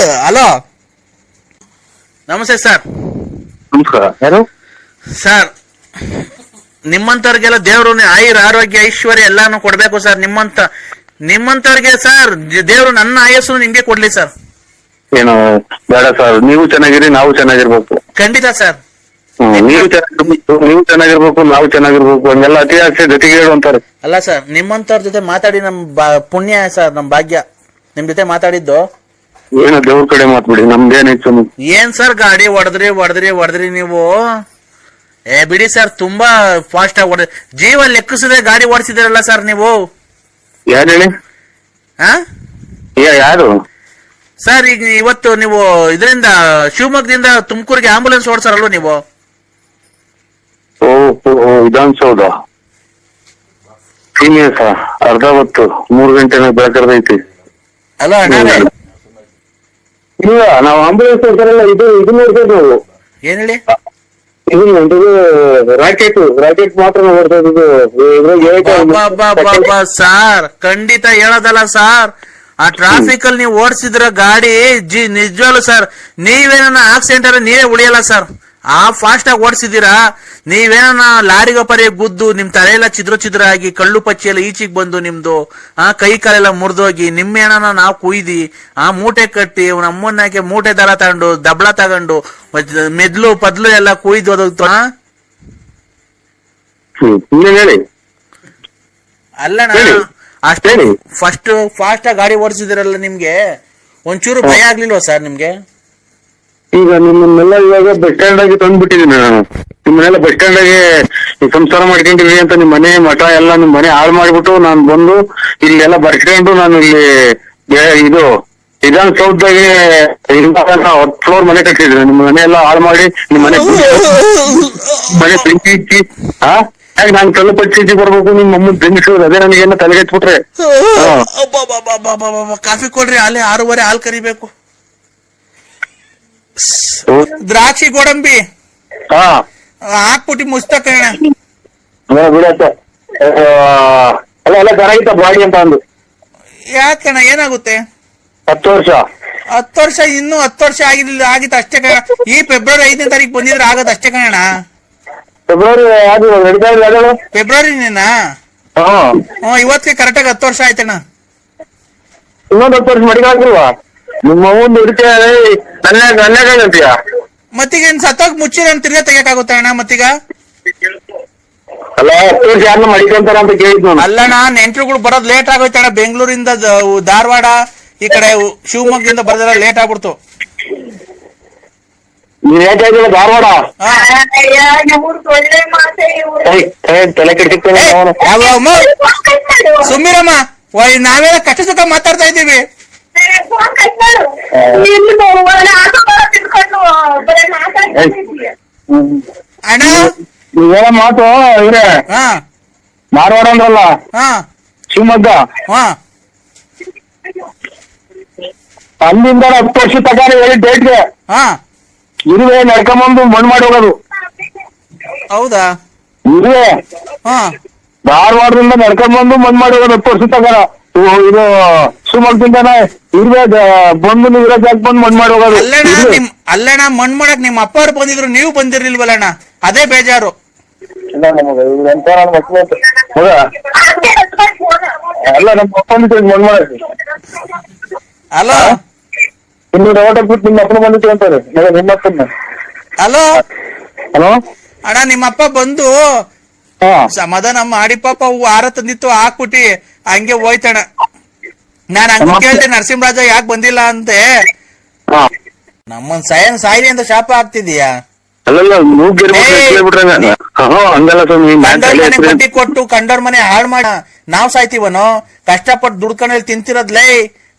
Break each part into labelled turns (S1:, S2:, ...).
S1: Hello. ನಮಸ್ತೆ sir.
S2: ನಮಸ್ಕಾರ. ಯಾರು?
S1: ಸರ್ ನಿಮ್ಮಂತವ್ರಿಗೆಲ್ಲ ದೇವ್ರು ಆಯುರ್ ಆರೋಗ್ಯ ಐಶ್ವರ್ಯ ಎಲ್ಲಾನು ಕೊಡ್ಬೇಕು ಸರ್. ನಿಮ್ಮಂತ ನಿಮ್ಮಂತವ್ರಿಗೆ ಸರ್ ದೇವ್ರು ನನ್ನ ಆಯಸ್ಸು ನಿಮ್ಗೆ ಕೊಡ್ಲಿ ಸರ್.
S2: ಏನು ಬೇಡ ಸರ್. ನೀವು ಚೆನ್ನಾಗಿರಿ ನಾವು ಚೆನ್ನಾಗಿರ್ಬೇಕು.
S1: ಖಂಡಿತ ಸರ್.
S2: ನೀವು ಚೆನ್ನಾಗಿರ್ಬೇಕು ನೀವು ಚೆನ್ನಾಗಿರ್ಬೇಕು ನಾವು ಚೆನ್ನಾಗಿರ್ಬೇಕು. ಹಂಗೆಲ್ಲ ಅತಿ ಆಸೆ ಜೊತೆಗೆ ಹೇಳು ಅಂತಾರೆ.
S1: ಅಲ್ಲ ಸರ್ ನಿಮ್ಮಂತವ್ರ ಜೊತೆ ಮಾತಾಡಿ ನಮ್ ಬಾ- ಪುಣ್ಯ ಸರ್ ನಮ್ ಭಾಗ್ಯ. ನಿಮ್ ಜೊತೆ ಮಾತಾಡಿದ್ದು.
S2: ಏನು ದೇವ್ರ ಕಡೆ ಮಾತ್ಬಿಡಿ ನಮ್ದೇನಿತ್ತು
S1: ಏನ್ ಸರ್ ಗಾಡಿ ಹೊಡೆದ್ರಿ ಹೊಡೆದ್ರಿ ಹೊಡೆದ್ರಿ ನೀವು? ಏ ಬಿಡಿ ಸರ್ ತುಂಬಾ ಫಾಸ್ಟ್ ಆಗಿ ಹೊಡೆದ್ರಿ ಜೀವ ಲೆಕ್ಕಿಸದೆ ಗಾಡಿ ಓಡಿಸಿದಿರಲ್ಲ ಸರ್ ನೀವು?
S2: ಯಾರು ಹೇಳಿ?
S1: ಹಾ
S2: ಯಾ- ಯಾರು?
S1: ಸರ್ ಈಗ ಇವತ್ತು ನೀವು ಇದರಿಂದ ಶಿವಮೊಗ್ಗದಿಂದ ತುಮಕೂರಿಗೆ ಆಂಬುಲೆನ್ಸ್ ಓಡಿಸಾರಲ್ವ ನೀವು?
S2: ಓ ಓ, ಓ, ವಿಧಾನಸೌಧ. ಸೀನಿಯರ್ಸ ಅರ್ಧ ಹೊತ್ತು ಮೂರು ಗಂಟೆ ಬೆಳಕರ್ದೈತಿ.
S1: ಅಲ್ಲ
S2: ಇಲ್ಲ ನಾವು ಆಂಬುಲೆನ್ಸ್ ಅಂತಾರಲ್ಲ ಇದು ಇದು ನೋಡ್ತೇವೆ ನಾವು.
S1: ಏನ್ ಹೇಳಿ?
S2: ಇದು ಇದು ರಾಕೆಟ್ ರಾಕೆಟ್ ಮಾತ್ರ ನೋಡ್ತಾ ಇದ್ದು
S1: ಅಬ್ಬಬ್ಬಬ್ಬಬ್ಬ, ಸಾರ್ ಖಂಡಿತ ಹೇಳೋದಲ್ಲ ಸಾರ್. ಆ ಟ್ರಾಫಿಕ್ ಅಲ್ಲಿ ನೀವು ಓಡಿಸಿದ್ರ ಗಾಡಿ ಜಿ ನಿಜವಾಗ್ಲು ಸರ್ ನೀವೇನ ಆಕ್ಸಿಡೆಂಟ್ ಆದ್ರೆ ನೀವೇ ಉಳಿಯಲ್ಲ ಸರ್. ಆ ಫಾಸ್ಟ್ ಆಗಿ ಓಡಿಸಿದೀರಾ ನೀವೇನ ಲಾರಿಗ ಪರಿ ಗುದ್ದು ನಿಮ್ ತಲೆಯೆಲ್ಲ ಚಿದ್ರ ಚಿದ್ರ ಆಗಿ ಕಳ್ಳು ಪಚ್ಚಿ ಎಲ್ಲ ಈಚಿಗೆ ಬಂದು ನಿಮ್ದು ಆ ಕೈ ಕಾಲೆಲ್ಲ ಮುರಿದೋಗಿ ನಿಮ್ಮೇನ ನಾವು ಕುಯ್ದಿ ಆ ಮೂಟೆ ಕಟ್ಟಿ ನಮ್ಮನ್ನಾಕೆ ಮೂಟೆ ದರ ತಗೊಂಡು ದಬ್ಳ ತಗೊಂಡು ಮೆದ್ಲು ಪದ್ಲು ಎಲ್ಲ ಕುಯ್ದು
S2: ಹೇಳಿ.
S1: ಅಲ್ಲಣ್ಣ. ಅಷ್ಟೇ ಫಸ್ಟ್ ಫಾಸ್ಟ್ ಆಗಿ ಗಾಡಿ ಓಡಿಸಿದಿರಲ್ಲ ನಿಮ್ಗೆ? ಒಂಚೂರು ಭಯ ಆಗ್ಲಿಲ್ವಾ ಸರ್ ನಿಮ್ಗೆ?
S2: ಈಗ ನಿಮ್ಮನ್ನೆಲ್ಲ ಇವಾಗ ಬಸ್ ಸ್ಟ್ಯಾಂಡ್ ಆಗಿ ತಂದ್ಬಿಟ್ಟಿದ್ದೀನಿ ನಾನು. ನಿಮ್ಮನ್ನೆಲ್ಲ ಬಸ್ ಸ್ಟ್ಯಾಂಡ್ ಆಗಿ ಸಂಸಾರ ಮಾಡ್ಕೊಂಡಿರಿ ಅಂತ ನಿಮ್ ಮನೆ ಮಠ ಎಲ್ಲ ನಿಮ್ ಮನೆ ಹಾಳು ಮಾಡ್ಬಿಟ್ಟು ನಾನು ಬಂದು ಇಲ್ಲೆಲ್ಲ ಬರ್ಕೊಂಡು ನಾನು ಇಲ್ಲಿ ಬೇ- ಇದು ವಿಧಾನಸೌಧದಾಗೆ ಹತ್ತು ಫ್ಲೋರ್ ಮನೆ ಕಟ್ಟಿದ್ರೆ ನಿಮ್ಮ ಮನೆ ಎಲ್ಲ ಹಾಳು ಮಾಡಿ ನಿಮ್ಮ ಮನೆ ಮನೆ ಬೆಂಕಿ ಇಚ್ಚಿ ಹಾ ಯಾಕೆ ನಾನು ಕಲ್ಲು ಪಚ್ಚಿ ಬರ್ಬೇಕು? ನಿಮ್ಮ ಅಮ್ಮನ್ ಬೆಂಕಿ ಅದೇ ನನಗೆ ತಲೆಗೆಟ್ಬಿಟ್ರೆ ಹಾ.
S1: ಅಬ್ಬಬ್ಬಬ್ಬಬ್ಬಬ್ಬಬ್ಬ, ಕಾಫಿ ಕೊಡ್ರಿ ಅಲ್ಲಿ ಆರೂವರೆ ಹಾಲ್ ಕರಿಬೇಕು. ದ್ರಾಕ್ಷಿ ಗೋಡಂಬಿ.
S2: ಹಾ.
S1: ಹಾಕ್ಬಿಟ್ಟು ಮುಸ್ತಕ
S2: ಬಿಡತ್ತೆ. ಅಲ್ಲ ಎಲ್ಲ ಚೆನ್ನಾಗಿತ್ತ ಬಾಡಿ ಅಂತ ಅಂದು.
S1: ಯಾಕಣ್ಣ ಏನಾಗುತ್ತೆ?
S2: ಹತ್ತು ವರ್ಷ.
S1: ಹತ್ತು ವರ್ಷ ಇನ್ನು ಹತ್ತು ವರ್ಷ ಆಗಿಲ್ಲ ಆಗಿತ್ತು ಅಷ್ಟೇ ಕಣ ಈ ಫೆಬ್ರವರಿ ಐದನೇ ತಾರೀಕು ಬಂದಿದ್ರೆ ಆಗದ ಅಷ್ಟೇ ಕಣ
S2: ಫೆಬ್ರವರಿ ಅದು ನಡೀತಾ ಅದಳು
S1: ಫೆಬ್ರವರಿನೇನಾ
S2: ಹಾ.
S1: ಇವತ್ತಿಗೆ ಕರೆಕ್ಟಾಗಿ ಹತ್ತು ವರ್ಷ ಆಯ್ತಣ್ಣ.
S2: ಇನ್ನೊಂದು ಹತ್ತು ವರ್ಷ ಮಡಿಗೆ ಹಾಕಿಲ್ವಾ? ನಿಮ್ಮ ಒಂದು ಇರುತ್ತೆ ನನ್ನ ನನ್ನ ಅಂತೀಯ
S1: ಮತ್ತೀಗ ಏನ್ ಸತ್ತೋಗ್ ಮುಚ್ಚಿರ ತಿರ್ಗಾ ಆಗುತ್ತೆ ಅಣ್ಣ ಮತ್ತೀಗ?
S2: ಅಲ್ಲ ಹತ್ತು ವರ್ಷ ಯಾರನ್ನ ಮಡಿಕೊಂತಾರ ಅಂತ ಕೇಳಿದ್ ನಾನು.
S1: ಅಲ್ಲಣ್ಣ ನೆಂಟ್ರುಗಳು ಬರೋದ್ ಲೇಟ್ ಆಗೋಯ್ತಣ್ಣ ಬೆಂಗಳೂರಿಂದ ಧಾರವಾಡ ಈ ಕಡೆ ಶಿವಮೊಗ್ಗದಿಂದ ಬರೋದ್ರ ಲೇಟ್ ಆಗ್ಬಿಡ್ತು.
S2: ಇದ್ದೀರ ಧಾರವಾಡ. ಏಯ್, ತಲೆ ಅವನು
S1: ಸುಮ್ಮಿರಮ್ಮ ಓಯ್, ನಾವೆಲ್ಲ ಕಷ್ಟ ಸುಖ ಮಾತಾಡ್ತಾ ಇದ್ದೀವಿ. ಅಣ್ಣ?
S2: ನೀವೇನ ಮಾತು ಇವ್ರೆ?
S1: ಹಾ.
S2: ಧಾರವಾಡ ಅಂದ್ರಲ್ಲ?
S1: ಹಾ.
S2: ಶಿವಮೊಗ್ಗ?
S1: ಹಾ.
S2: ಅಲ್ಲಿಂದ ಹತ್ತು ವರ್ಷ ತಗಾರಿ ಹೇಳಿ ಡೇಟ್ಗೆ
S1: ಹಾ.
S2: ಇರುವೆ ನಡ್ಕೊಂಬಂದು ಮಣ್ಣು ಮಾಡಿ ಹೋಗೋದು.
S1: ಹೌದಾ?
S2: ಇರುವೆ?
S1: ಹಾ.
S2: ಧಾರವಾಡದಿಂದ ನಡ್ಕೊಂಬಂದು ಮಣ್ಣು ಮಾಡಿ ಹೋಗೋದು ಹತ್ತು ವರ್ಷ ತಗಾರ ಇದು ಶಿವಮೊಗ್ಗದಿಂದಾನೆ ಇರುವೆ ದ- ಬಂದು ನೀವು ಇರೋ ಜಾಗ ಬಂದು ಮಣ್ಣು ಮಾಡಿ ಹೋಗೋದು.
S1: ಅಲ್ಲಣ್ಣ
S2: ಇರುವೆ.
S1: ನಿಮ್ ಅಲ್ಲಣ್ಣ ಮಣ್ ಮಾಡಕ್ ನಿಮ್ಮ ಅಪ್ಪ ಅವ್ರು ಬಂದಿದ್ರು ನೀವು ಬಂದಿರ್ಲಿಲ್ವಲ್ಲಣ್ಣ? ಅದೇ ಬೇಜಾರು.
S2: ಇಲ್ಲ ನಮಗೆ ಇವ್ರು ಅಂತ. ಅಲ್ಲ ನಮ್ಮ ಮಣ್ಣು ಬಿಟ್ಟು ನಿಮ್ಮ ಅಪ್ಪನ ಬಂದಿತ್ತು ಅಂತಾರೆ ಮಗ ನಿಮ್ಮ ಅಪ್ಪನ.
S1: Hello
S2: hello?
S1: ಅಣ್ಣ ನಿಮ್ಮ ಅಪ್ಪ ಬಂದು
S2: ಹಾ.
S1: ಸಮಾಧಾನ ಮಾಡಿ ಪಾಪ ಹೂ ಹಾರ ತಂದಿತ್ತು ಹಾಕ್ಬಿಟ್ಟಿ ಹಂಗೆ ಹೋಯ್ತಣ್ಣ. ನಾನ್ ಹಂಗ ಕೇಳ್ದೆ ನರಸಿಂಹರಾಜ ಯಾಕೆ ಬಂದಿಲ್ಲ ಅಂತೆ? ನಮ್ಮನ್ ಸಾಯನ್ ಸಾಯಿರಿ ಅಂತ ಶಾಪ ಆಗ್ತಿದೀಯಾ
S2: ಅಲ್ಲಲ್ಲ ಹಂಗಲ್ಲ ಸ್ವಾಮಿ
S1: ಕೊಟ್ಟು ಕಂಡೋರ್ ಮನೆ ಹಾಳ್ ಮಾಡ ನಾವ್ ಸಾಯ್ತೀವನು? ಕಷ್ಟಪಟ್ಟು ದುಡ್ಕೊಂಡಲ್ಲಿ ತಿಂತಿರೋದ್ಲೇ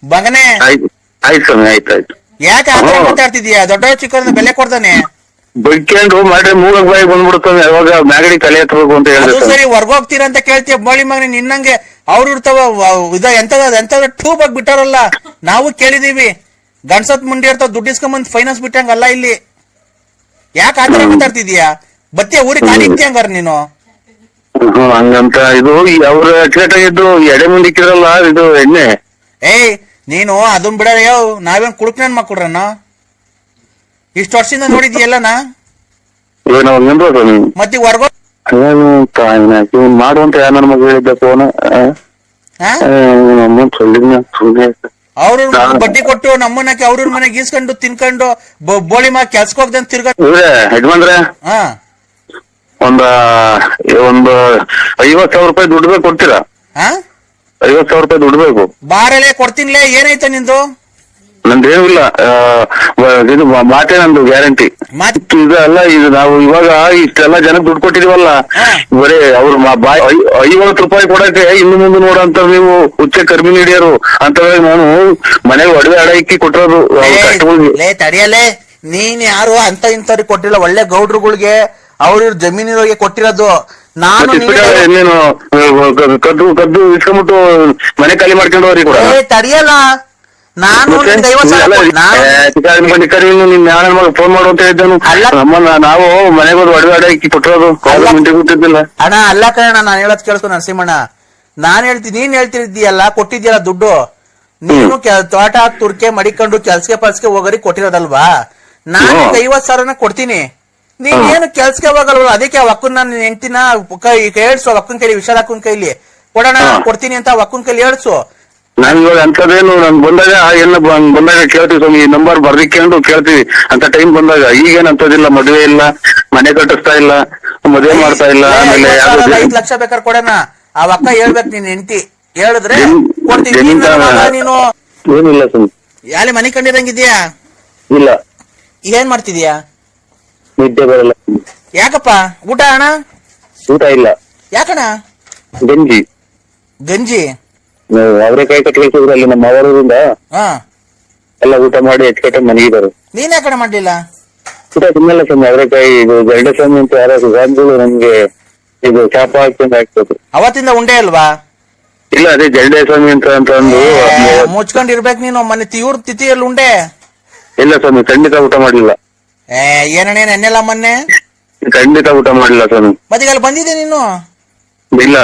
S1: ಬಗನೆ.
S2: ಆಯ್ತು ಆಯ್ತು ಸ್ವಾಮಿ ಆಯ್ತು ಆಯ್ತು.
S1: ಯಾಕೆ ಆತರ
S2: ಹ್ಮ್.
S1: ದೊಡ್ಡ ಚಿಕ್ಕವ್ರನ್ನ ಬೆಲೆ ಕೊಡ್ತಾನೆ
S2: ಬೈಕೊಂಡು ಮಾಡ್ರೆ ಮೂಗ ಬಾಯಿ ಬಂದ್ಬಿಡ್ತಾನೆ ಯಾವಾಗ ಮ್ಯಾಗಡಿ ತಲೆ ಎತ್ತಬೇಕು ಅಂತ
S1: ಅದು ಸರಿ ಹೊರಗೋಗ್ತೀರಾ ಅಂತ ಕೇಳ್ತೀಯ. ಬೋಳಿ ಮಗನೇ ನಿನ್ನಂಗೆ ಅವ್ರು ಇರ್ತಾವ ಇದ ಎಂತದ ಎಂತದ ಟೂಬ್ ಆಗಿ ಬಿಟ್ಟಾರಲ್ಲ. ನಾವು ಕೇಳಿದೀವಿ. ಗಣಸತ್ ಮುಂಡಿ ಇರ್ತಾವ ದುಡ್ಡು ಇಸ್ಕೊಂಬಂದ್ ಫೈನಾನ್ಸ್ ಬಿಟ್ಟಂಗಲ್ಲ ಇಲ್ಲಿ. ಯಾಕೆ ಆತರ ಮಾತಾಡ್ತಿದೀಯಾ? ಬತ್ತಿಯ ಊರಿಗೆ ಖಾಲಿ ಹಂಗಾರ ನೀನು.
S2: ಹಂಗಂತ ಇದು ಅವ್ರ ಅಟ್ಲೇಟ್ ಆಗಿದ್ದು ಎಡೆ ಮುಂದಿಕ್ಕಿರಲ್ಲ ಇದು ಎಣ್ಣೆ.
S1: ಏಯ್ ನೀನು ಅದನ್ ಬಿಡ ಯೋ ನಾವೇನ್ ಕುಡುಕ್ ನನ್ ಮಕ್ಕಳ್ರನ್ನ ಇಷ್ಟು ವರ್ಷದಿಂದ ನೋಡಿದ್ಯಲ್ಲ
S2: ನಾ ನಾವು ನಿಂದ್ರು
S1: ಮತ್ತೆ ಹೊರ್ಗೋ
S2: ಮಾಡುವಂತ ನನ್ನ ಮಗ
S1: ಬಡ್ಡಿ ಕೊಟ್ಟು ನಮ್ಮನಕ್ಕೆ ಅವ್ರ ಮನೆಗೆ ಗೀಸ್ಕೊಂಡು ತಿನ್ಕೊಂಡು ಬೋಳಿ ಮಾ ಕೆಲ್ಸಕ್ಕೆ ಹೋಗ್ದಂತ ತಿರ್ಗಾ
S2: ಯಜಮಾನ್ರೆ?
S1: ಹಾ.
S2: ಒಂದ ಒಂದು ಐವತ್ ಸಾವಿರ ರೂಪಾಯಿ ದುಡ್ಡು ಕೊಡ್ತೀರಾ?
S1: ಹಾ
S2: ಐವತ್ ಸಾವಿರ ರೂಪಾಯಿ ದುಡ್ಡು ಬೇಕು.
S1: ಬಾರಲೇ ಕೊಡ್ತೀನಿಲೇ ಏನಾಯ್ತ ನಿಂದು?
S2: ನಂದೇನು ಏನಿಲ್ಲ ಇದು ಮಾತೇ ನಂದು ಗ್ಯಾರಂಟಿ. ಇದಲ್ಲ ಇದು ನಾವು ಇವಾಗ ಇಷ್ಟೆಲ್ಲ ಜನಕ್ಕೆ ದುಡ್ಡು ಕೊಟ್ಟಿದೀವಲ್ಲ ಬರೇ ಅವ್ರು ಬಾಯ್ ಐವತ್ತು ರೂಪಾಯಿ ಕೊಡಕ್ಕೆ ಇನ್ನು ಮುಂದೆ ನೋಡಂತ ನೀವು ಹುಚ್ಚ ಕರ್ಮಿ ಹಿಡಿಯೋರು ಅಂತ ನಾನು ಮನೆಗೆ ಒಡವೆ ಅಡ ಇಕ್ಕಿ ಕೊಟ್ಟಿರೋದು
S1: ತಡಿಯಲೇ ನೀನ್ ಯಾರು ಅಂತ ಇಂಥವ್ರಿಗೆ ಕೊಟ್ಟಿಲ್ಲ ಒಳ್ಳೆ ಗೌಡ್ರುಗಳಿಗೆ ಅವ್ರ ಇವ್ರ ಜಮೀನಿನವ್ರಿಗೆ ಕೊಟ್ಟಿರೋದು. ನಾನು
S2: ಕದ್ದು ಕದ್ದು ಇಸ್ಕೊಂಬಿಟ್ಟು ಮನೆ ಖಾಲಿ ಮಾಡ್ಕೊಂಡು ಕೂಡ.
S1: ತಡಿಯಲ್ಲ. ನಾನು
S2: ಮತ್ತೆ?
S1: ನಿನ್ಗೆ ಐವತ್ತು ಸಾವಿರ
S2: ನೀವೆಲ್ಲ
S1: ಕೊಡ್- ನಾನು
S2: ಏ, ಚಿಕ್ಕ ಬಂಡಿ ಕರಿ ನಿನ್ ಯಾರ ಮಗ ಫೋನ್ ಮಾಡು ಅಂತ ಹೇಳಿದ್ದನು. ನಮ್ಮನ್ನ ನಾವು ಮನೆಗೆ ಹೋದ್ ಒಡವೆ ಕೊಟ್ಟಿರೋದು. ಮುಂದೆ
S1: ಅಣ್ಣ ಅಲ್ಲ ಕಣ ನಾನು ಹೇಳೋದ್ ಕೇಳಿಸ್ಕೊ ನರಸಿಂಹಣ್ಣ. ನಾನ್ ಹೇಳ್ತೀನಿ ನೀನ್ ಹೇಳ್ತಿದ್ದೀಯಲ್ಲ ಕೊಟ್ಟಿದ್ಯಲ್ಲ ದುಡ್ಡು. ನೀನು ತೋಟ ತುರ್ಕೆ ಮಡಿಕೊಂಡು ಕೆಲ್ಸಕ್ಕೆ ಪಲ್ಸಕ್ಕೆ ಹೋಗರಿ ಕೊಟ್ಟಿರೋದಲ್ವಾ? ನಾನು ಐವತ್ ಸಾವಿರನ ಕೊಡ್ತೀನಿ. ನೀನ್. ಏನು ಕೆಲ್ಸಕ್ಕೆ ಹೋಗಲ್ವ ಅದಕ್ಕೆ ಆ ಅಕ್ಕನ್ ನಾನು ಹೆಂಡ್ತಿನ ಕೈ ಹೇಳ್ಸು ಅಕ್ಕನ್ ಕೈಲಿ ವಿಶಾಲ ಅಕ್ಕನ್ ಕೈಲಿ. ಕೊಡೋಣ ಕೊಡ್ತೀನಿ ಅಂತ ಅಕ್ಕನ್ ಕೈಲಿ ಹೇಳ್ಸು
S2: ನಾನ್ ಇವಾಗ ಅಂತದೇನು ನಾನು ಬಂದಾಗ ಎಲ್ಲ ಬಂದಾಗ ಕೇಳ್ತೀವಿ ಸ್ವಾಮಿ ಈ ನಂಬರ್ ಬರ್ದಿಕೊಂಡು ಕೇಳ್ತೀವಿ. ಅಂತ ಟೈಮ್ ಬಂದಾಗ ಈಗೇನ್ ಅಂತದಿಲ್ಲ ಮದುವೆ ಇಲ್ಲ ಮನೆ ಕಟ್ಟಿಸ್ತಾ ಇಲ್ಲ ಮದುವೆ ಮಾಡ್ತಾ ಇಲ್ಲ ಆಮೇಲೆ
S1: ಐದ್ ಲಕ್ಷ ಬೇಕಾದ್ರೆ ಕೊಡೋಣ. ಆ ಅಕ್ಕ ಹೇಳ್ಬೇಕು ನೀನ್ ಹೆಂಡತಿ. ಹೇಳಿದ್ರೆ ಕೊಡ್ತೀನಿ.
S2: ಜಮೀನ್
S1: ನೀನ್ ನನ್ನ ಮಗ ನೀನು
S2: ಏನಿಲ್ಲ ಸ್ವಾಮಿ.
S1: ಯಾಲೆ ಮನೆ ಕಂಡಿರಂಗಿದ್ಯಾ?
S2: ಇಲ್ಲ.
S1: ಏನ್ ಮಾಡ್ತಿದ್ಯಾ?
S2: ನಿದ್ದೆ ಬರಲ್ಲ.
S1: ಯಾಕಪ್ಪ? ಊಟ ಅಣ್ಣ?
S2: ಊಟ ಇಲ್ಲ.
S1: ಯಾಕಣ್ಣ?
S2: ಗಂಜಿ.
S1: ಗಂಜಿ?
S2: ಅವರೇ ಕೈ ಕಟ್ಕೊಳ್ತಿದ್ರು ಅಲ್ಲಿ ನಮ್ಮ ಅವರಿಂದ
S1: ಹಾ.
S2: ಎಲ್ಲ ಊಟ ಮಾಡಿ ಎಚ್ಚಕಟ್ಟೆ ಮನೆಗಿದ್ದಾರೆ
S1: ನೀನ್ ಯಾಕಡೆ ಮಾಡ್ಲಿಲ್ಲ?
S2: ಊಟ ತಿನ್ನಲ್ಲ ಸ್ವಾಮಿ ಅವರೇಕಾಯಿ ಇದು ಗರಡ ಸ್ವಾಮಿ ಅಂತ ಯಾರು ಸ್ವಾಮಿಗಳು ನಮ್ಗೆ ಇದು ಚಾಪ ಹಾಕ್ಕೊಂಡು ಹಾಕ್ಬೇಕು
S1: ಅವತ್ತಿಂದ ಉಂಡೆ ಅಲ್ವಾ?
S2: ಇಲ್ಲ ಅದೇ ಜಲ್ಡೆ ಸ್ವಾಮಿ ಅಂತ ಅಂತ ಅಂದು
S1: ಏ, ಮುಚ್ಕೊಂಡಿರ್ಬೇಕು ನೀನು ಮನೆ ತಿವ್ರ ತಿಥಿಯಲ್ಲಿ ಉಂಡೆ.
S2: ಇಲ್ಲ ಸ್ವಾಮಿ ಖಂಡಿತ ಊಟ ಮಾಡಿಲ್ಲ
S1: ಏ ಏನಣ್ಣ ನೆನ್ನೆಲ್ಲ ಮೊನ್ನೆ?
S2: ಖಂಡಿತ ಊಟ ಮಾಡಿಲ್ಲ ಸ್ವಾಮಿ.
S1: ಮತ್ತೆ ಅಲ್ಲಿ ಬಂದಿದ್ದೆ ನೀನು?
S2: ಇಲ್ಲ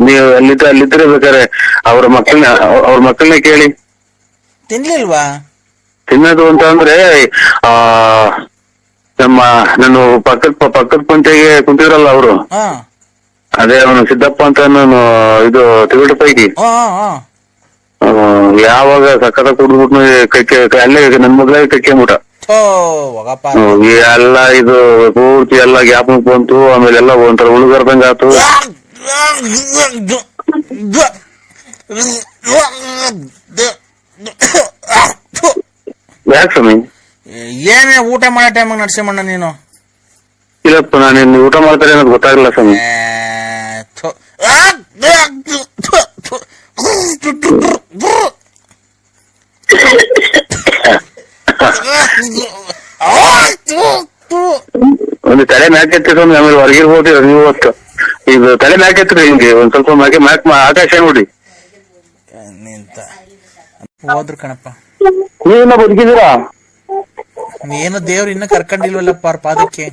S2: ನೀವು ಅಲ್ಲಿದ್ದ ಅಲ್ಲಿದ್ರೆ ಬೇಕಾರೆ ಅವ್ರ ಮಕ್ಕಳನ್ನ ಅವ್ರ ಮಕ್ಕಳನ್ನ ಕೇಳಿ.
S1: ತಿನ್ಲಿಲ್ವಾ?
S2: ತಿನ್ನೋದು ಅಂತ ಅಂದ್ರೆ ಆ ನಮ್ಮ ನಾನು ಪಕ್ಕದ ಪಕ್ಕದ ಪಂಚಾಯಿಗೆ ಕುಂತಿದ್ರಲ್ಲ ಅವರು.
S1: ಹಾ.
S2: ಅದೇ ಅವನು ಸಿದ್ದಪ್ಪ ಅಂತ ನಾನು ಇದು ತಿರುಗಟ ಪೈಕಿ.
S1: ಹಾ ಹಾ
S2: ಆ, ಯಾವಾಗ ಸಕ್ಕತ್ತ ಕುಡಿದ್ಬಿಟ್ಟು ಕೈ- ಅಲ್ಲೇ ನನ್ ಮಗ್ಳಾಗ ಕೈ
S1: ಥೋ ಹೋಗಪ್ಪ
S2: ಎಲ್ಲ ಇದು ಪೂರ್ತಿ ಎಲ್ಲ ಗ್ಯಾಪ್ ಬಂತು ಆಮೇಲೆ ಎಲ್ಲ ಒಂಥರ ಉಳುಗರ್ದಂಗ ಆತು ಯಾಕೆ ಸ್ವಾಮಿ
S1: ಏನೇ ಊಟ ಮಾಡೋ ಟೈಮ್ ನರಸಿಂಹಣ್ಣ ನೀನು
S2: ಇಲ್ಲಪ್ಪ ನಾನು ಊಟ ಮಾಡ್ತಾರೆ ಅನ್ನೋದು ಗೊತ್ತಾಗಲ್ಲ ಸ್ವಾಮಿ. ಒಂದು ತಲೆ ಮ್ಯಾಕ್ ಎತ್ತಿದ್ರೆ ಆಮೇಲೆ ಹೊರಗಿರ್ಬೋದು ನೀವು ಹೊತ್ತು. ಇದು ತಲೆ ಮ್ಯಾಕ್ ಎತ್ತಿರಿ ಹಿಂಗೆ? ಒಂದ್ ಸ್ವಲ್ಪ ಮ್ಯಾಕೆ ಮ್ಯಾಕ್ ಆಕಾಶ ನೋಡಿ.
S1: ನಿಂತ ಹೋದ್ರು ಕಣಪ್ಪ.
S2: ನೀವಿನ್ನ ಬದುಕಿದ್ದೀರಾ?
S1: ಏನು ದೇವ್ರು ಇನ್ನ ಕರ್ಕೊಂಡಿಲ್ವಲ್ಲಪ್ಪ ಅವ್ರ ಪಾದಕ್ಕೆ.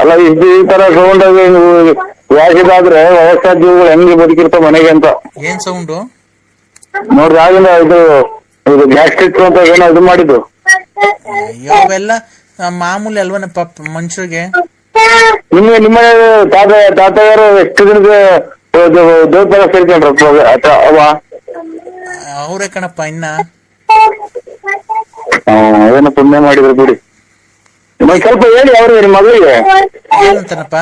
S2: ಅಲ್ಲ ಇದು ಈ ತರ ಸೌಂಡ್ ಯಾಕಿದಾದ್ರೆ ವಯಸ್ಸಾದ ಜೀವಿಗಳು ಹೆಂಗೆ ಬದುಕಿರ್ತಾವ ಮನೆಗೆ ಅಂತ.
S1: ಏನ್ ಸೌಂಡು?
S2: ನೋಡ್ರಿ ಆಗಿಂದ ಇದು ಇದು ಗ್ಯಾಸ್ಟ್ರಿಕ್ ಅಂತ ಏನೋ ಇದು ಮಾಡಿದ್ದು.
S1: ಅಯ್ಯೋ ಅವೆಲ್ಲ ಮಾಮೂಲಿ ಮಾಮೂಲಿ ಅಲ್ವನಪ್ಪ ಮನುಷ್ಯರಿಗೆ.
S2: ನಿಮ್ಮ ನಿಮ್ಮ ತಾತ ತಾತಯ್ಯರು ಎಷ್ಟು ದಿನಕ್ಕೆ ದೇವಸ್ಥಾನ ಸೇರ್ಕೊಂಡ್ರಪ್ಪ ಅವ
S1: ಅವ್ರೇ ಕಣಪ್ಪ ಇನ್ನ.
S2: ಏನೋ ಪುಣ್ಯ ಮಾಡಿದ್ರು ಬಿಡಿ. ಒಂದ್ ಸ್ವಲ್ಪ ಹೇಳಿ ಅವ್ರಿಗೆ ನಿಮ್ಮ ಮಗಳಿಗೆ.
S1: ಏನಂತಾನಪ್ಪ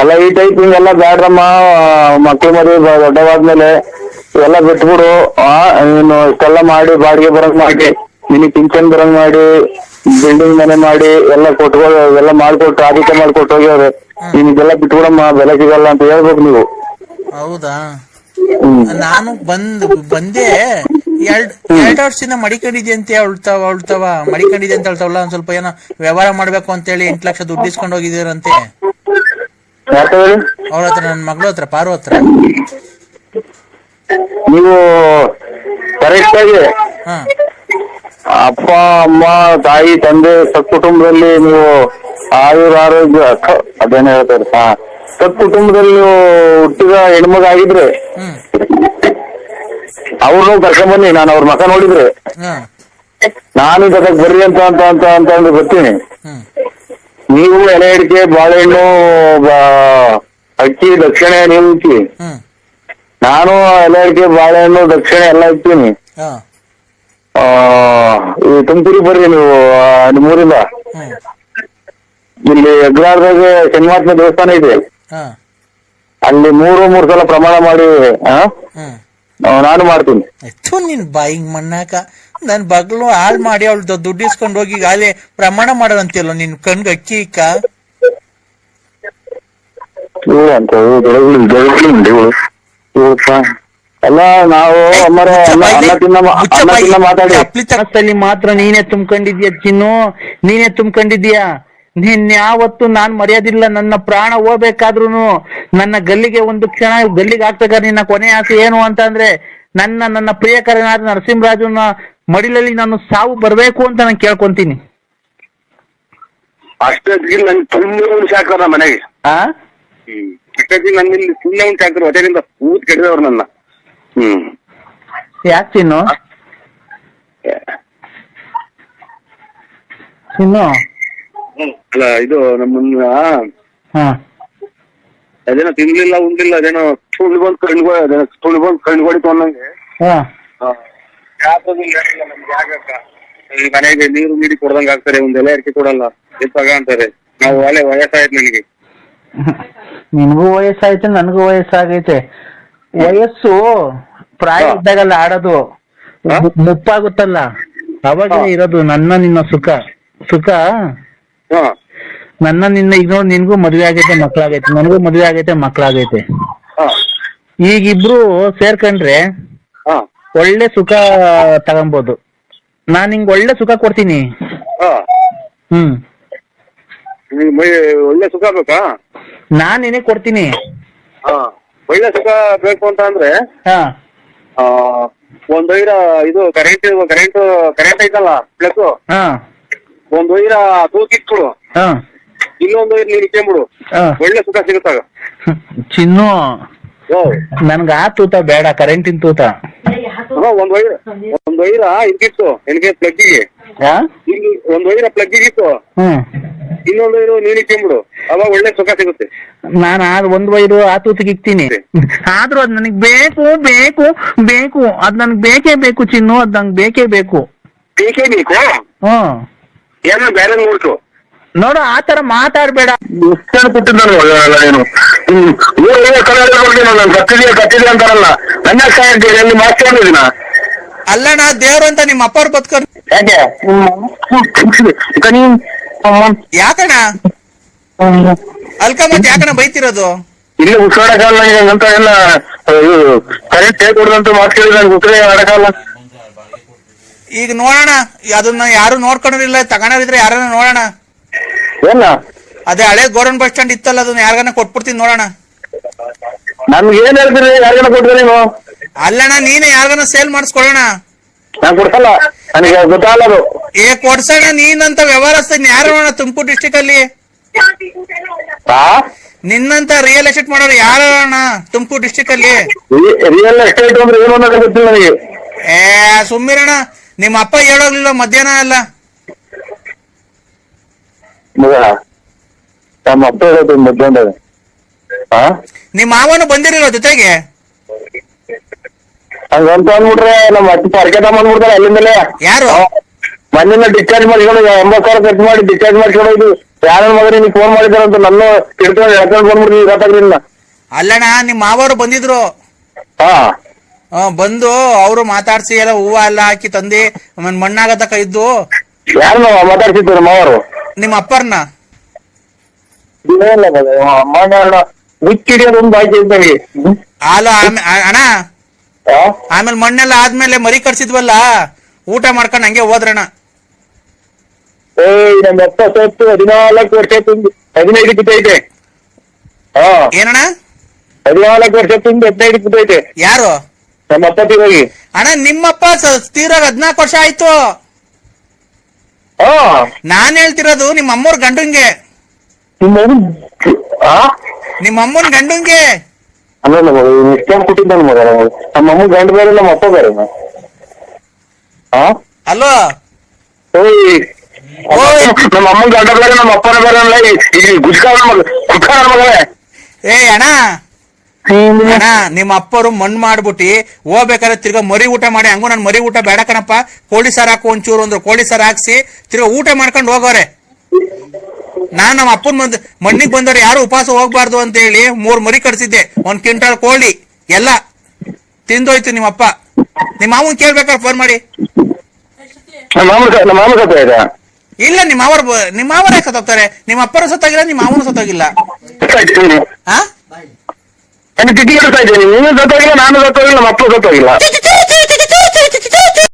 S2: ಅಲ್ಲ ಈ ಟೈಪ್ ಹಿಂಗೆಲ್ಲ ಬ್ಯಾಡ್ರಮ್ಮ ಮಕ್ಳು ಮದುವೆ ಬ- ದೊಡ್ಡವಾದ್ಮೇಲೆ ಇವೆಲ್ಲ ಬಿಟ್ಬಿಡು. ಆ ನೀನು ಇಷ್ಟೆಲ್ಲ ಮಾಡಿ ಬಾಡಿಗೆ ಬರೋಕ್ ಮಾಡಿ. ನಿನಗೆ ಪಿಂಚನ್ ಬರಂಗ್ ಮಾಡಿ ಬಿಲ್ಡಿಂಗ್ ಮನೆ ಮಾಡಿ ಎಲ್ಲ ಕೊಟ್ಕೊಳ್ ಎಲ್ಲ ಮಾಡ್ಕೊಟ್ಟು ಆದಿತ್ಯ ಮಾಡ್ಕೊಟ್ಟು ಹೋಗ್ಯವ್ರೆ. ನಿಮ್ಗೆಲ್ಲ ಬಿಟ್ಬಿಡಮ್ಮ ಬೆಲೆ ಸಿಗಲ್ಲ ಅಂತ ಹೇಳ್ಬೇಕು ನೀವು.
S1: ಹೌದಾ? ನಾನು ಬಂದ್ ಬಂದೆ ಎರಡ್ ಎರಡ್ ವರ್ಷದಿಂದ ಮಡಿಕೊಂಡಿದ್ಯಂತೆ ಅಳ್ತಾವ ಅಳ್ತಾವ ಮಡಿಕೊಂಡಿದ್ದೆ ಅಂತ ಹೇಳ್ತಾವಲ್ಲ ಒಂದ್ ಸ್ವಲ್ಪ ಏನೋ ವ್ಯವಹಾರ ಮಾಡ್ಬೇಕು ಅಂತ ಹೇಳಿ ಎಂಟ್ ಲಕ್ಷ ದುಡ್ಡು ಇಸ್ಕೊಂಡು ಹೋಗಿದ್ದೀರಂತೆ. ಅವ್ರ? ಹತ್ರ ನನ್ ಮಗಳ ಹತ್ರ ಪಾರು ಹತ್ರ.
S2: ನೀವು ಕರೆಕ್ಟ್ ಆಗಿ
S1: ಹಾ.
S2: ಅಪ್ಪ ಅಮ್ಮ ತಾಯಿ ತಂದೆ ಸತ್ಕುಟುಂಬದಲ್ಲಿ ನೀವು ಆಯುರ ಆರೋಗ್ಯ ಅದೇನ್ ಹೇಳ್ತಾರೆ ಹಾ ಸತ್ಕುಟುಂಬದಲ್ಲಿ ನೀವು ಹುಟ್ಟಿದ ಹೆಣ್ಮಗ ಆಗಿದ್ರೆ ಅವ್ರನ್ನೂ ಕರ್ಕೊಂಡ್ ಬನ್ನಿ ನಾನು ಅವ್ರ ಮಕ ನೋಡಿದ್ರೆ. ನಾನು ಜೊತೆಗೆ ಬರ್ರಿ ಅಂತ ಅಂತ ಅಂತ ಅಂತ ಅಂದ್ರೆ ಬರ್ತೀನಿ. ನೀವು ಎಲೆ ಅಡಿಕೆ ಬಾಳೆಹಣ್ಣು ಅಕ್ಕಿ ದಕ್ಷಿಣೆ ನೀವು ಇಕ್ಕಿ. ನಾನು ಎಲೆ ಅಡಿಕೆ ಬಾಳೆಹಣ್ಣು ದಕ್ಷಿಣೆ ಎಲ್ಲ ಇಕ್ತೀನಿ. ಆ, ಈ ತುಮಕೂರಿಗೆ ಬರ್ರಿ ನೀವು ನಿಮ್ಮೂರಿಂದ ಇಲ್ಲಿ ಹೆಗ್ಲಾರ್ದಾಗ ಶನಿಮಾತ್ಮ ದೇವಸ್ಥಾನ ಇದೆ.
S1: ಹಾ.
S2: ಅಲ್ಲಿ ಮೂರು ಮೂರು ಸಲ ಪ್ರಮಾಣ ಮಾಡಿ ನಾನು ಮಾಡ್ತೀನಿ.
S1: ಎತ್ತು ನಿನ್ ಬಾಯಿಗೆ ಮಣ್ಣಾಕ. ನನ್ ಬಗ್ಲು ಹಾಳ್ ಮಾಡಿ ಅವಳು ದುಡ್ಡು ಇಸ್ಕೊಂಡು ಹೋಗಿ ಅಲ್ಲಿ ಪ್ರಮಾಣ ಮಾಡೋದಂತಿಲ್ಲ ನಿನ್ ಕಣ್ಗೆ ಅಕ್ಕಿ ಇಕ್ಕ?
S2: ಅಂತ ಇವು ನಾವು ಅಮ್ಮರ ಅನ್ನ ಅನ್ನ ತಿನ್ನ ಮಾ- ಅನ್ನ ತಿನ್ನ ಮಾತಾಡಿ.
S1: ಮನಸ್ಸಲ್ಲಿ ಮಾತ್ರ ನೀನೇ ತುಂಬ್ಕೊಂಡಿದ್ಯಾ ಚಿನ್ನು? ನೀನೇ ತುಂಬ್ಕೊಂಡಿದ್ಯಾ ನೀನ್ ಯಾವತ್ತು ನಾನ್ ಮರ್ಯಾದಿಲ್ಲ ನನ್ನ ಪ್ರಾಣ ಹೋಗ್ಬೇಕಾದ್ರೂನು ನನ್ನ ಗಲ್ಲಿಗೆ ಒಂದು ಕ್ಷಣ ಗಲ್ಲಿಗೆ ಹಾಕ್ಬೇಕಾದ್ರೆ ನಿನ್ನ ಕೊನೆ ಆಸೆ ಏನು ಅಂತ ಅಂದ್ರೆ ನನ್ನ ನನ್ನ ಪ್ರಿಯಕರನಾದ ನರಸಿಂಹರಾಜನ ಮಡಿಲಲ್ಲಿ ನಾನು ಸಾವು ಬರ್ಬೇಕು ಅಂತ ನಾನು ಕೇಳ್ಕೊಂತೀನಿ.
S2: ಅಷ್ಟೊತ್ತಿಗೆ ನನ್ ತುಂಬಾ ಉಂಟು ಮನೆಗೆ.
S1: ಆ?
S2: ಅಷ್ಟೊತ್ತಿಗೆ ನನ್ನ ಇಲ್ಲಿ ಸುಮ್ಮನೆ ಉಂಟು ಕೆಡಿದವ್ರು ನನ್ನ. ಹ್ಮ್.
S1: ಯಾಕೆ ಚಿನ್ನು ಚಿನ್ನು
S2: ಅಲ್ಲ ಇದು ನಮ್ಮನ್ನ
S1: ಹಾ.
S2: ಅದೇನೋ ತಿನ್ಲಿಲ್ಲ ಉಂಡಿಲ್ಲ ಅದೇನೋ ಸುಳ್ಳು ಬಂದ್ ಕಣ್ಗೊ ಅದೇನೋ ಸುಳ್ಳು ಬಂದ್ ಕಣ್ಗೊಡಿತು ಅನ್ನಂಗೆ.
S1: ಹಾ.
S2: ಈ ಮನೆಗೆ ನೀರು ನೀಡಿ ಕೊಡ್ದಂಗ ಆಗ್ತಾರೆ ಒಂದ್ ಎಲೆ ಅಡಿಕೆ ಕೊಡಲ್ಲ ಎತ್ತಾಗ ಅಂತಾರೆ. ನಾವು ಒಳ್ಳೆ ವಯಸ್ಸಾಯ್ತು ನನಗೆ.
S1: ನಿನಗೂ ವಯಸ್ಸಾಯ್ತು ನನಗೂ ವಯಸ್ಸಾಗೈತೆ. ವಯಸ್ಸು ಪ್ರಾಯ. ಇದ್ದಾಗಲ್ಲ ಆಡೋದು ಮುಪ್ಪಾಗುತ್ತಲ್ಲ. ಅವಾಗಲೇ ಇರೋದು ನನ್ನ ನಿನ್ನ ಸುಖ. ಸುಖ? ನನ್ನ ನಿನ್ನ ಈಗ ನೋಡಿ ನಿನ್ಗೂ ಮದ್ವೆ ಆಗೈತೆ ಮಕ್ಳಾಗೈತೆ ನನಗೂ ಮದ್ವೆ ಆಗೈತೆ ಮಕ್ಳಾಗೈತೆ
S2: ಈಗಿಬ್ರು
S1: ಸೇರ್ಕಂಡ್ರೆ ಇಬ್ರು ಸೇರ್ಕೊಂಡ್ರೆ
S2: ಹಾ.
S1: ಒಳ್ಳೆ ಸುಖ ತಗೊಂಬೋದು. ನಾನ್ ನಿಂಗ್ ಒಳ್ಳೆ ಸುಖ ಕೊಡ್ತೀನಿ. ಹ್ಮ್.
S2: ಒಳ್ಳೆ ಸುಖ ಬೇಕಾ?
S1: ನಾನ್ ನಿನಗ್ ಕೊಡ್ತೀನಿ.
S2: ಹಾ. ಒಳ್ಳೆ ಸುಖ ಬೇಕು ಅಂತ ಅಂದ್ರೆ
S1: ಹಾ.
S2: ಆ ಒಂದ್ ವೈರ ಇದು ಕರೆಂಟ್ ಕರೆಂಟ್ ಕರೆಂಟ್ ಐತಲ್ಲ ಪ್ಲಸ್
S1: ಹಾ.
S2: ಒಂದ್ ವೈರ ತೂಕಿಟ್ಬಿಡು
S1: ಹಾ.
S2: ಇನ್ನೊಂದ್ ವೈರ್ ನೀನ್ ಇಕ್ಕೊಂಬಿಡು
S1: ಹಾ.
S2: ಒಳ್ಳೆ ಸುಖ ಸಿಗುತ್ತಾಗ
S1: ಚಿನ್ನು
S2: ಓ
S1: ನನ್ಗ ಆ ತೂತ ಬೇಡ ಕರೆಂಟಿನ ತೂತ.
S2: ಒಂದ್ ವೈರ್ ಒಂದ್ ವೈರ ಇದಕ್ಕಿತ್ತು ಎನ್ಗೆ ಪ್ಲಗ್ಗಿಗೆ? ಇಲ್ಲಿ ಒಂದ್ ವೈರ ಪ್ಲಗ್ಗಿಗಿತ್ತು
S1: ಹ್ಮ್.
S2: ಇನ್ನೊಂದ್ ವೈರು ನೀನ್ ಇಕ್ಕೊಂಬಿಡು ಅವಾಗ ಒಳ್ಳೆ ಸುಖ ಸಿಗುತ್ತೆ.
S1: ನಾನು ಅದ್ ಒಂದ್ ವೈರು ಆ ತೂತಿಗೆ ಇಕ್ತೀನಿ. ಆದ್ರೂ ಅದ್ ನನಗ್ ಬೇಕು ಬೇಕು ಬೇಕು. ಅದ್ ನನ್ಗ್ ಬೇಕೇ ಬೇಕು ಚಿನ್ನು ಅದ್ ನಂಗ್ ಬೇಕೇ ಬೇಕು.
S2: ಬೇಕೇ ಬೇಕು?
S1: ಹ್ಮ್.
S2: ಏನೋ ಬೇರೆ ನೋಡ್ತು
S1: ನೋಡು ಆ ತರ ಮಾತಾಡ್ಬೇಡ.
S2: ಎಷ್ಟು ಕೊಟ್ಟಿದ್ದಾನೆ ಏನು? ಹ್ಮ್. ಊರಲ್ಲೇ ಕನ್ನಡ ಕೊಡ್ತೀನಿ ನಾನು ಕತ್ತಿದೆಯಾ ಅಂತಾರಲ್ಲ. ನನ್ನ ಸಾಯಂಕಾಲ ಎಲ್ಲಿ ಮಾತಾಡಿದಿನ
S1: ಅಲ್ಲಣ್ಣ ದೇವ್ರು ಅಂತ ನಿಮ್ಮ ಅಪ್ಪ ಅವ್ರು ಬದುಕೊಂಡು
S2: ಯಾಕೆ ಈಗ ನೀನ್
S1: ಯಾಕಣ್ಣ? ಅಲ್ಕ ಮತ್ತೆ ಯಾಕಣ್ಣ ಬೈತಿರೋದು?
S2: ಇಲ್ಲಿ ಉಸಿರಾಡಕ್ಕಾಗಲ್ಲ ಈಗ ಅಂತ ಎಲ್ಲ ಕರೆಂಟ್ ಹೇಗೆ ಕೊಡದಂತ ಮಾತು ಕೇಳಿದ್ರೆ ನನಗೆ ಉಸಿರೇ ಆಡಕ್ಕಾಗಲ್ಲ
S1: ಈಗ ನೋಡೋಣ ಅದನ್ನ ಯಾರು ನೋಡ್ಕೊಂಡಿರಲಿಲ್ಲ ತಗೊಂಡಿದ್ರೆ ಯಾರನ್ನ ನೋಡೋಣ.
S2: ಏನ?
S1: ಅದೇ ಹಳೆ ಗೋರನ್ ಬಸ್ ಸ್ಟ್ಯಾಂಡ್ ಇತ್ತಲ್ಲ ಅದನ್ನ ಯಾರಿಗಾನ ಕೊಟ್ಬಿಡ್ತೀನಿ ನೋಡೋಣ.
S2: ನಮ್ಗೆ ಏನ್ ಹೇಳ್ತೀರಿ ಯಾರಿಗಾನ ಕೊಡ್ತೀರಿ ನೀವು?
S1: ಅಲ್ಲಣ್ಣ ನೀನೇ ಯಾರ್ಗಾನ ಸೇಲ್ ಮಾಡಿಸ್ಕೊಳ್ಳೋಣ.
S2: ನಾನು ಕೊಡ್ಸಲ್ಲ ನನಗೆ ಗೊತ್ತಾಗಲ್ಲ ಅದು.
S1: ಏ ಕೊಡ್ಸೋಣ ನೀನಂತ ವ್ಯವಹಾರಸ್ಥ ಯಾರು ತುಮಕೂರು ಡಿಸ್ಟಿಕ್ ಅಲ್ಲಿ?
S2: ಆ?
S1: ನಿನ್ನಂತ ರಿಯಲ್ ಎಸ್ಟೇಟ್ ಮಾಡೋರು ಯಾರು ಅಣ್ಣ ತುಮಕೂರು ಡಿಸ್ಟಿಕ್ ಅಲ್ಲಿ?
S2: ರಿಯಲ್ ಎಸ್ಟೇಟ್ ಅಂದ್ರೆ ಏನು ಅನ್ನೋದು ಗೊತ್ತಿಲ್ಲ ನನಗೆ.
S1: ಏ ಸುಮ್ಮಿರಣ್ಣ ನಿಮ್ಮ ಅಪ್ಪ ಹೇಳೋಗ್ಲಿಲ್ಲ ಮಧ್ಯಾಹ್ನ ಅಲ್ಲ?
S2: ಮಗ ನಮ್ಮ ಅಪ್ಪ ಹೇಳೋದು ಮಧ್ಯಾಹ್ನ.
S1: ನಿಮ್ಮ ಮಾವನು ಬಂದಿರಲ್ಲ ಜೊತೆಗೆ?
S2: ಹಂಗಂತ ಅಂದ್ಬಿಟ್ರೆ ನಮ್ಮ ಅಟ್ಟಿ ಪರ್ಕೆಟ ಬಂದ್ಬಿಡ್ತಾರೆ ಅಲ್ಲಿಂದಲೇ.
S1: ಯಾರು?
S2: ಮನೆಯಿಂದ ಡಿಸ್ಚಾರ್ಜ್ ಮಾಡ್ಕೊಂಡು ಎಂಬತ್ತು ಸಾವಿರ ಖರ್ಚು ಮಾಡಿ ಡಿಸ್ಚಾರ್ಜ್ ಮಾಡ್ಕೊಂಡು ಇದು ಯಾರ ನೀವು ಫೋನ್ ಮಾಡಿದಾರಂತ ನನ್ನ ತಿಳ್ಕೊಂಡು ಹೇಳ್ಕೊಂಡು ಬಂದ್ಬಿಡ್ತೀನಿ ಗೊತ್ತಾಗ್ಲಿಲ್ಲ
S1: ಅಲ್ಲಣ್ಣ ನಿಮ್ಮ ಮಾವರು ಬಂದಿದ್ರು.
S2: ಹಾ.
S1: ಆ, ಬಂದು ಅವರು ಮಾತಾಡ್ಸಿ ಎಲ್ಲ ಹೂವ ಎಲ್ಲ ಹಾಕಿ ತಂದಿ ಮಣ್ಣಾಗ ತಕ ಇದ್ದು.
S2: ಯಾರು ಮಾತಾಡ್ಸಿದ್ರು ಮಾವರು
S1: ನಿಮ್ಮ ಅಪ್ಪರ್ನ.
S2: ಇಲ್ಲ ಮಗ ಅಮ್ಮನ ಮುಚ್ಚಿಡಿಯೋದು ಒಂದು ಬಾಕಿ ಇತ್ತು ನನಗೆ.
S1: ಹಾಲು ಆಮೇ- ಆ- ಅಣ್ಣ? ಆಮೇಲೆ ಮಣ್ಣೆಲ್ಲ ಆದ್ಮೇಲೆ ಮರಿ ಕಟ್ಸಿದ್ವಲ್ಲ ಊಟ ಮಾಡ್ಕೊಂಡು ಹಂಗೆ ಹೋದ್ರಣ್ಣ.
S2: ಏಯ್ ನಮ್ ಅಪ್ಪ ಸತ್ತು ಹದಿನಾಲ್ಕು ವರ್ಷ ತುಂಬಿ ಹದಿನೈದು ಬಿದ್ದೈತೆ. ಹಾ.
S1: ಏನಣ್ಣ?
S2: ಹದಿನಾಲ್ಕು ವರ್ಷ ತುಂಬಿ ಹದಿನೈದು ಬಿದ್ದೈತೆ.
S1: ಯಾರು?
S2: ನಮ್ಮ ಅಪ್ಪ
S1: ಅಣ್ಣ ನಿಮ್ಮಪ್ಪ ಸ- ಹದಿನಾಲ್ಕು ಹದ್ನಾಲ್ಕು ವರ್ಷ ಆಯ್ತು.
S2: ಹಾ.
S1: ನಾನ್ ಹೇಳ್ತಿರೋದು ನಿಮ್ಮ ಅಮ್ಮೋರ್ ಗಂಡಂಗೆ.
S2: ನಿಮ್ಮ
S1: ನಿಮ್ಮ ಅಮ್ಮನ್ ಗಂಡಂಗೆ.
S2: ಅಲ್ಲ ನಮ್ಮ ಇಷ್ಟೊಂದು ಮಗ ನಮಗೆ. ನಮ್ಮ ಅಮ್ಮ ಗಂಡ ಬೇರೆ ನಮ್ಮ ಅಪ್ಪ ಬೇರೆ. ಹಾ
S1: ಅಲ್ಲೋ
S2: ಓಯ್. ನಮ್ಮ ಅಮ್ಮನ ಗಂಡ ಬೇರೆ ನಮ್ಮ ಅಪ್ಪನ ಬೇರೆ ಅಲ್ಲ ಈ ಗುಜ್ಕಾರ ಮಗ ಮಗಳೇ
S1: ಏ ಅಣ್ಣ. ಅಣ್ಣ ನಿಮ್ಮ ಅಪ್ಪರು ಮಣ್ಣು ಮಾಡ್ಬಿಟ್ಟಿ ಹೋಗ್ಬೇಕಾದ್ರೆ ತಿರ್ಗಾ ಮರಿ ಊಟ ಮಾಡಿ ಹಂಗು ನನ್ ಮರಿ ಊಟ ಬೇಡ ಕಣಪ್ಪ. ಕೋಳಿ ಸಾರು ಹಾಕು ಒಂಚೂರು ಅಂದ್ರೆ. ಕೋಳಿ ಸಾರು ಹಾಕ್ಸಿ ತಿರ್ಗಾ ಊಟ ಮಾಡ್ಕೊಂಡು ಹೋಗೋರೆ. ನಾನ್ ನಮ್ಮ ಅಪ್ಪನ ಬಂದ್ ಮಣ್ಣಿಗೆ ಬಂದವ್ರು ಯಾರು ಉಪವಾಸ ಹೋಗ್ಬಾರ್ದು ಅಂತ ಹೇಳಿ ಮೂರ್ ಮರಿ ಕಟ್ಸಿದ್ದೆ. ಒಂದ್ ಕ್ವಿಂಟಲ್ ಕೋಳಿ ಎಲ್ಲ. ತಿಂದೋಯ್ತು ನಿಮ್ಮಪ್ಪ ನಿಮ್ಮ ಮಾವನ್ ಕೇಳ್ಬೇಕಾದ್ರೆ ಫೋನ್ ಮಾಡಿ.
S2: ನಮ್ಮ ನಮ್ಮ ಮಾಮ ಇದೆ
S1: ಇಲ್ಲ ನಿಮ್ಮ ಅವರ ನಿಮ್ಮ ಮಾವರೇ ಸತ್ತೋಗ್ತಾರೆ. ನಿಮ್ಮ ಅಪ್ಪರು ಸತ್ತೋಗಿಲ್ಲ ನಿಮ್ಮ ಮಾವನು ಸತ್ತೋಗಿಲ್ಲ.
S2: ಹಾ ನಾನು ಸತ್ತೋಗಿಲ್ಲ ನಾನು ಸತ್ತೋಗಿಲ್ಲ ನಮ್ಮ ಅಪ್ಪ ಸತ್ತೋಗಿಲ್ಲ!